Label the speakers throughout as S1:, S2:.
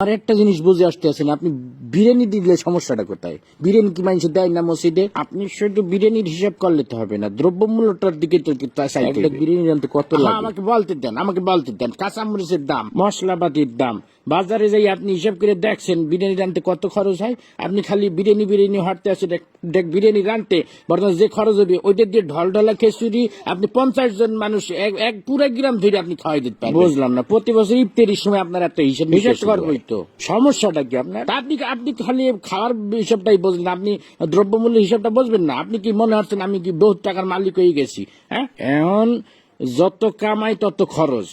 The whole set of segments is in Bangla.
S1: আর একটা জিনিস বুঝে আসতে আছেন আপনি বিরিয়ানি দিলে সমস্যাটা কোথায়? বিরিয়ানি কি মানুষ দেয় না মসজিদে? আপনি শুধু বিরিয়ানির হিসাব করলে তো হবে না দ্রব্য মূল্যটার দিকে তো চাইতে বিরিয়ানি দাম তো কত লাগে? আমাকে বলতে দেন আমাকে বলতে দেন কাঁচামরিচের দাম মশলাপাতির দাম বাজারে যাই আপনি হিসাব করে দেখছেন বিরিয়ানি রানতে কত খরচ হয়? আপনি খালি বিরিয়ানি বিরিয়ানি হাঁটতে আসে দেখ বিরিয়ানি রানতে বর্তমানে যে খরচ হবে ওইটা দিয়ে ঢল ঢলা খেসুরি আপনি পঞ্চাশ জন মানুষ এক এক পুরো গ্রাম ধরে আপনি খাওয়াই দিতে পারেন বুঝলাম না প্রতি বছর ইফতারির সময় আপনার একটা হিসাব হিসাব করবোই তো। সমস্যাটা কি আপনার? আপনি আপনি খালি খাওয়ার হিসাবটাই বুঝলেন আপনি দ্রব্যমূল্য হিসাবটা বুঝবেন না। আপনি কি মনে হচ্ছেন আমি কি বহুত টাকার মালিক হয়ে গেছি হ্যাঁ? এখন যত কামাই তত খরচ।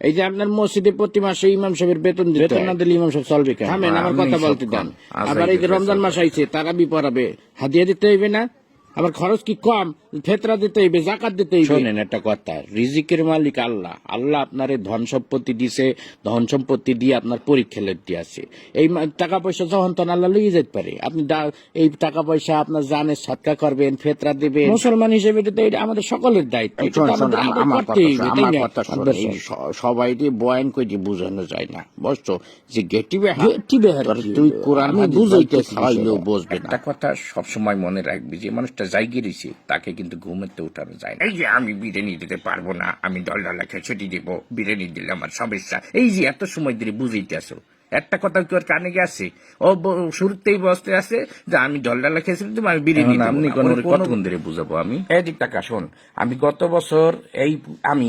S1: এই যে আপনার মসজিদে প্রতি মাসে ইমাম সাহেবের বেতন দিতে বেতন না দিলে ইমাম সাহেব চলবে কেন? থামেন আমার কথা বলতে দেন। আবার এই যে রমজান মাস আইছে তারাবি পড়াবে। হাদিয়া দিতে হইবে না? আবার খরচ কি কম? ফেতরা দিতে হইবে জাকাত দিতে হইবে। শোনেন একটা কথা রিজিকের মালিক আল্লাহ। আল্লাহ আপনার এই ধন সম্পত্তি দিছে ধন সম্পত্তি দিয়ে আপনার পরীক্ষা লেখতে আছে। এই টাকা পয়সা যখন তখন আল্লাহ লইয়ে যেতে পারে। আপনি এই টাকা পয়সা আপনার জানে সৎকা করবেন ফেতরা দিবেন। মুসলমান হিসেবে তো এটা আমাদের সকলের দায়িত্ব। এটা তো
S2: শোন, শোন,
S1: আমাদের-
S2: আমার-
S1: আমাদের
S2: আমার
S1: করতেই
S2: কথা
S1: হবে,
S2: শোন,
S1: তাই
S2: আমার
S1: না?
S2: কথা শোন।
S1: আব্বাস
S2: এই
S1: সাহেব।
S2: স- সবাইকে বয়ান করে বোঝানো যায় না। বুঝছ? যে গেটি
S1: গেটি বেহার
S2: তুই কোরআন
S1: বিষয়টা।
S2: বুঝবে
S3: একটা কথা সবসময় মনে রাখবি যে মানুষটা জায়গিয়ে রয়েছে তাকে কিন্তু ঘুমেতে উঠানো যায় এই যে আমি বিরিয়ানি দিতে পারব না আমি দল ডালা খেছুটি দেবো বিরিয়ানি দিলে আমার সমস্যা। এই যে এত সময় ধরে বুঝাইতে আসো একটা কথা কি ওর কানে গেছে ও শুরুতেই বসতে আছে যে আমি ডল ডালা খেয়েছিলাম তুমি আমি বিরিয়ানি
S2: আপনি
S3: কতক্ষণ ধরে বুঝাবো আমি? এই টাকা শোন আমি গত বছর এই আমি